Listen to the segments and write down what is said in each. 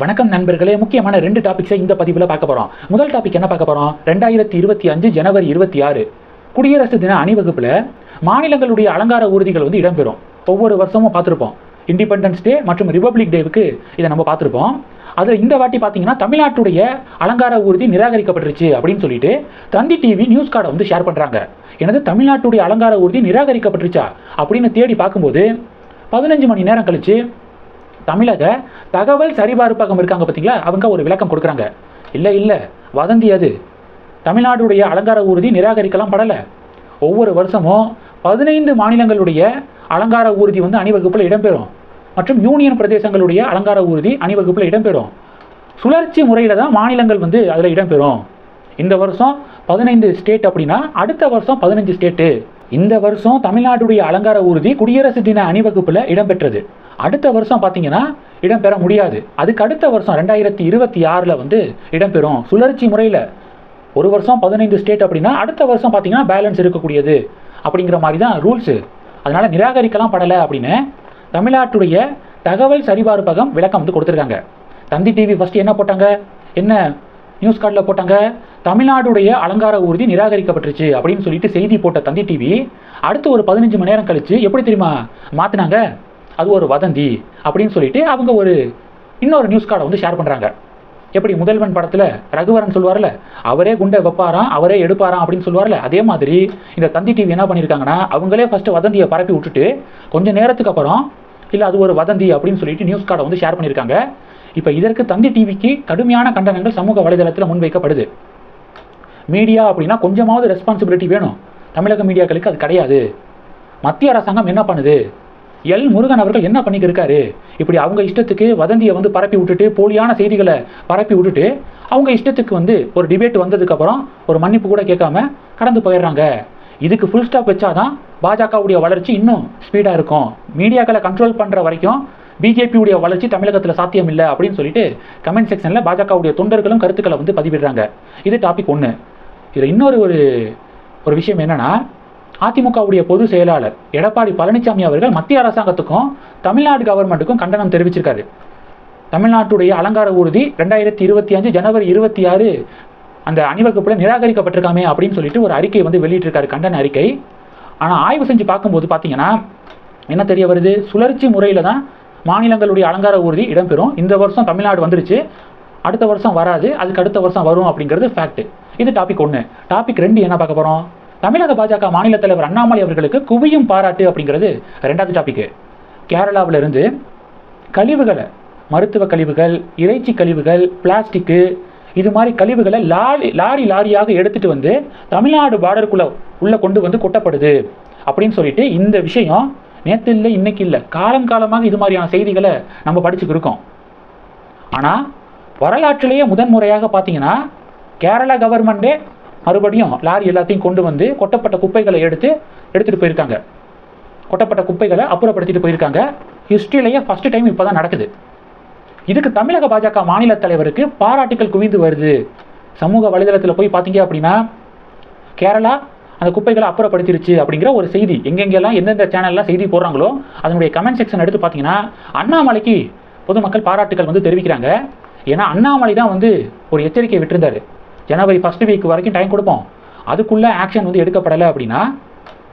வணக்கம் நண்பர்களே முக்கியமான ரெண்டு டாபிக்ஸை இந்த பதிவில் பார்க்க போகிறோம் முதல் டாபிக் என்ன பார்க்க போகிறோம் ரெண்டாயிரத்தி இருபத்தி அஞ்சு ஜனவரி இருபத்தி ஆறு குடியரசு தின அணிவகுப்பில் மாநிலங்களுடைய அலங்கார ஊர்திகள் வந்து இடம்பெறும். ஒவ்வொரு வருஷமும் பார்த்துருப்போம். இண்டிபெண்டன்ஸ் டே மற்றும் ரிபப்ளிக் டேவுக்கு இதை நம்ம பார்த்துருப்போம். அதில் இந்த வாட்டி பார்த்தீங்கன்னா தமிழ்நாட்டுடைய அலங்கார ஊர்தி நிராகரிக்கப்பட்டுருச்சு அப்படின்னு சொல்லிட்டு தந்தி டிவி நியூஸ் கார்டை வந்து ஷேர் பண்ணுறாங்க எனது தமிழ்நாட்டுடைய அலங்கார ஊர்தி நிராகரிக்கப்பட்டுருச்சா? அப்படின்னு தேடி பார்க்கும்போது பதினஞ்சு மணி நேரம் கழிச்சு தமிழக தகவல் சரிபார்ப்பகம் இருக்காங்க பார்த்தீங்களா அவங்க ஒரு விளக்கம் கொடுக்குறாங்க. இல்லை இல்லை. வதந்தி அது. தமிழ்நாடுடைய அலங்கார ஊர்தி நிராகரிக்கலாம் படலை. ஒவ்வொரு வருஷமும் பதினைந்து மாநிலங்களுடைய அலங்கார ஊர்தி வந்து அணிவகுப்பில் இடம்பெறும். மற்றும் யூனியன் பிரதேசங்களுடைய அலங்கார ஊர்தி அணிவகுப்பில் இடம்பெறும். சுழற்சி முறையில் தான் மாநிலங்கள் வந்து அதில் இடம்பெறும். இந்த வருஷம் பதினைந்து ஸ்டேட் அப்படின்னா அடுத்த வருஷம் பதினஞ்சு ஸ்டேட்டு இந்த வருஷம் தமிழ்நாட்டுடைய அலங்கார ஊர்தி குடியரசு தின அணிவகுப்பில் இடம்பெற்றது. அடுத்த வருஷம் பார்த்தீங்கன்னா இடம்பெற முடியாது. அதுக்கு அடுத்த வருஷம் ரெண்டாயிரத்தி இருபத்தி ஆறில் வந்து இடம்பெறும். சுழற்சி முறையில் ஒரு வருஷம் பதினைந்து ஸ்டேட் அப்படின்னா அடுத்த வருஷம் பார்த்தீங்கன்னா பேலன்ஸ் இருக்கக்கூடியது அப்படிங்கிற மாதிரி தான் ரூல்ஸு அதனால் நிராகரிக்கலாம் படலை அப்படின்னு தமிழ்நாட்டுடைய தகவல் சரிபார்ப்பகம் விளக்கம் வந்து கொடுத்துருக்காங்க. தந்தி டிவி ஃபஸ்ட்டு என்ன போட்டாங்க? என்ன நியூஸ் கார்டில் போட்டாங்க தமிழ்நாடுடைய அலங்கார ஊர்தி நிராகரிக்கப்பட்டுருச்சு அப்படின்னு சொல்லிட்டு செய்தி போட்ட தந்தி டிவி அடுத்து ஒரு பதினஞ்சு மணி நேரம் கழிச்சு எப்படி தெரியுமா மாற்றினாங்க அது ஒரு வதந்தி அப்படின்னு சொல்லிட்டு அவங்க ஒரு இன்னொரு நியூஸ் கார்டை வந்து ஷேர் பண்ணுறாங்க எப்படி முதல்வன் படத்தில் ரகுவரன் சொல்லுவார்ல அவரே குண்டை வைப்பாராம் அவரே எடுப்பாராம் அப்படின்னு சொல்லுவார்ல அதே மாதிரி இந்த தந்தி டிவி என்ன பண்ணியிருக்காங்கன்னா அவங்களே ஃபஸ்ட்டு வதந்தியை பரப்பி விட்டுட்டு கொஞ்சம் நேரத்துக்கு அப்புறம் இல்லை அது ஒரு வதந்தி அப்படின்னு சொல்லிட்டு நியூஸ் கார்டை வந்து ஷேர் பண்ணியிருக்காங்க இப்போ இதற்கு தந்தி டிவிக்கு கடுமையான கண்டனங்கள் சமூக வலைதளத்தில் முன்வைக்கப்படுது. மீடியா அப்படின்னா கொஞ்சமாவது ரெஸ்பான்சிபிலிட்டி வேணும். தமிழக மீடியாக்களுக்கு அது கிடையாது. மத்திய அரசாங்கம் என்ன பண்ணுது? எல் முருகன் அவர்கள் என்ன பண்ணிக்கிருக்காரு இப்படி அவங்க இஷ்டத்துக்கு வதந்தியை வந்து பரப்பி விட்டுட்டு போலியான செய்திகளை பரப்பி விட்டுட்டு அவங்க இஷ்டத்துக்கு வந்து ஒரு டிபேட் வந்ததுக்கப்புறம் ஒரு மன்னிப்பு கூட கேட்காம கடந்து போயிடுறாங்க. இதுக்கு ஃபுல் ஸ்டாப் வச்சாதான் பாஜகவுடைய வளர்ச்சி இன்னும் ஸ்பீடாக இருக்கும். மீடியாக்களை கண்ட்ரோல் பண்ணுற வரைக்கும் பிஜேபியுடைய வளர்ச்சி தமிழகத்தில் சாத்தியம் இல்லை அப்படின்னு சொல்லிட்டு கமெண்ட் செக்ஷனில் பாஜகவுடைய தொண்டர்களும் கருத்துக்களை வந்து பதிவிடுறாங்க. இது டாபிக் ஒன்று இதில் இன்னொரு ஒரு ஒரு விஷயம் என்னென்னா அதிமுகவுடைய பொதுச் செயலாளர் எடப்பாடி பழனிசாமி அவர்கள் மத்திய அரசாங்கத்துக்கும் தமிழ்நாடு கவர்மெண்ட்டுக்கும் கண்டனம் தெரிவிச்சிருக்காரு. தமிழ்நாட்டுடைய அலங்கார ஊர்தி ரெண்டாயிரத்தி இருபத்தி அஞ்சு ஜனவரி இருபத்தி ஆறு அந்த அணிவகுப்பில் நிராகரிக்கப்பட்டிருக்காமே அப்படின்னு சொல்லிட்டு ஒரு அறிக்கை வந்து வெளியிட்டிருக்காரு கண்டன அறிக்கை. ஆனால் ஆய்வு செஞ்சு பார்க்கும்போது பார்த்தீங்கன்னா என்ன தெரிய வருது? சுழற்சி முறையில் தான் மாநிலங்களுடைய அலங்கார ஊர்தி இடம்பெறும். இந்த வருஷம் தமிழ்நாடு வந்துருச்சு. அடுத்த வருஷம் வராது. அதுக்கு அடுத்த வருஷம் வரும் அப்படிங்கிறது ஃபேக்ட் இது டாபிக் ஒன்று டாபிக் ரெண்டு என்ன பார்க்க போகிறோம் தமிழக பாஜக மாநில தலைவர் அண்ணாமலை அவர்களுக்கு குவியும் பாராட்டு அப்படிங்கிறது ரெண்டாவது டாபிக் கேரளாவில் இருந்து கழிவுகளை மருத்துவ கழிவுகள் இறைச்சி கழிவுகள் பிளாஸ்டிக்கு இது மாதிரி கழிவுகளை லாரி லாரி லாரியாக எடுத்துட்டு வந்து தமிழ்நாடு பார்டருக்குள்ளே உள்ளே கொண்டு வந்து கொட்டப்படுது. அப்படின்னு சொல்லிட்டு இந்த விஷயம் நேற்று இல்லை இன்னைக்கு இல்லை காலம் காலமாக இது மாதிரியான செய்திகளை நம்ம படிச்சுக்கு இருக்கோம். ஆனால் வரலாற்றிலேயே முதன்முறையாக பார்த்தீங்கன்னா கேரளா கவர்மெண்ட்டே மறுபடியும் லாரி எல்லாத்தையும் கொண்டு வந்து கொட்டப்பட்ட குப்பைகளை எடுத்து எடுத்துகிட்டு போயிருக்காங்க. கொட்டப்பட்ட குப்பைகளை அப்புறப்படுத்திட்டு போயிருக்காங்க. ஹிஸ்ட்ரியிலேயே ஃபஸ்ட்டு டைம் இப்போ தான் நடக்குது. இதுக்கு தமிழக பாஜக மாநில தலைவருக்கு பாராட்டுகள் குவிந்து வருது. சமூக வலைதளத்தில் போய் பார்த்தீங்க அப்படின்னா கேரளா அந்த குப்பைகளை அப்புறப்படுத்திருச்சு அப்படிங்கிற ஒரு செய்தி. எங்கெங்கெல்லாம் எந்தெந்த சேனல்லாம் செய்தி போடுறாங்களோ அதனுடைய கமெண்ட் செக்ஷன் எடுத்து பார்த்தீங்கன்னா அண்ணாமலைக்கு பொதுமக்கள் பாராட்டுகள் வந்து தெரிவிக்கிறாங்க. ஏன்னா அண்ணாமலை தான் வந்து ஒரு எச்சரிக்கை விட்டிருந்தாரு. ஜனவரி ஃபர்ஸ்ட் வீக் வரைக்கும் டைம் கொடுப்போம். அதுக்குள்ளே ஆக்ஷன் வந்து எடுக்கப்படலை அப்படின்னா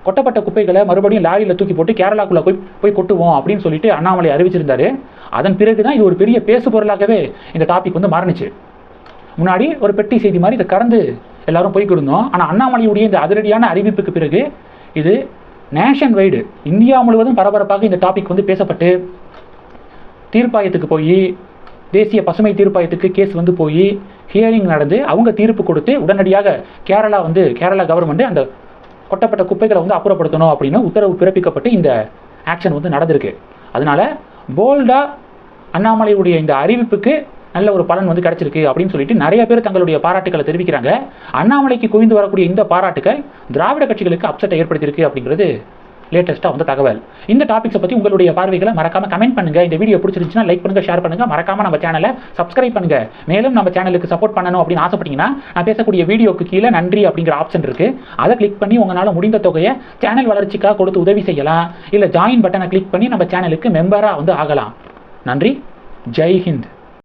கொட்டப்பட்ட குப்பைகளை மறுபடியும் லாரியில் தூக்கி போட்டு கேரளாக்குள்ளே போய் போய் கொட்டுவோம் அப்படின்னு சொல்லிட்டு அண்ணாமலை அறிவிச்சிருந்தாரு. அதன் பிறகு தான் இது ஒரு பெரிய பேசு பொருளாகவே இந்த டாபிக் வந்து மாறினுச்சு. முன்னாடி ஒரு பெட்டி செய்தி மாதிரி இதை கடந்து எல்லாரும் போய்க்கு இருந்தோம். ஆனால் அண்ணாமலையுடைய இந்த அதிரடியான அறிவிப்புக்கு பிறகு இது நேஷன் வைடு இந்தியா முழுவதும் பரபரப்பாக இந்த டாபிக் வந்து பேசப்பட்டு தீர்ப்பாயத்துக்கு போய் தேசிய பசுமை தீர்ப்பாயத்துக்கு கேஸ் வந்து போய் ஹியரிங் நடந்து அவங்க தீர்ப்பு கொடுத்து உடனடியாக கேரளா வந்து கேரளா கவர்மெண்ட் அந்த கொட்டப்பட்ட குப்பைகளை வந்து அப்புறப்படுத்தணும் அப்படின்னு உத்தரவு பிறப்பிக்கப்பட்டு இந்த ஆக்ஷன் வந்து நடந்திருக்கு. அதனால போல்டா அண்ணாமலையுடைய இந்த அறிவிப்புக்கு நல்ல ஒரு பலன் வந்து கிடைச்சிருக்கு அப்படின்னு சொல்லிட்டு நிறைய பேர் தங்களுடைய பாராட்டுகளை தெரிவிக்கிறாங்க. அண்ணாமலைக்கு குவிந்து வரக்கூடிய இந்த பாராட்டுகள் திராவிட கட்சிகளுக்கு அப்செட்டை ஏற்படுத்தியிருக்கு அப்படிங்கிறது லேட்டஸ்ட்டாக வந்து தகவல். இந்த டாபிக்ஸை பற்றி உங்களுடைய பார்வைகளை மறக்காம கமெண்ட் பண்ணுங்க. இந்த வீடியோ பிடிச்சிருந்துச்சுன்னா லைக் பண்ணுங்க ஷேர் பண்ணுங்க. மறக்காம நம்ம சேனலை சப்ஸ்கிரைப் பண்ணுங்க. மேலும் நம்ம சேனலுக்கு சப்போர்ட் பண்ணணும் அப்படின்னு ஆசைப்பட்டீங்கன்னா நான் பேசக்கூடிய வீடியோக்கு கீழே நன்றி அப்படிங்கிற ஆப்ஷன் இருக்கு. அதை கிளிக் பண்ணி உங்களால் முடிந்த தொகையை சேனல் வளர்ச்சிக்காக கொடுத்து உதவி செய்யலாம். இல்லை ஜாயின் பட்டனை கிளிக் பண்ணி நம்ம சேனலுக்கு மெம்பராக வந்து ஆகலாம். நன்றி. ஜெய் ஹிந்த்.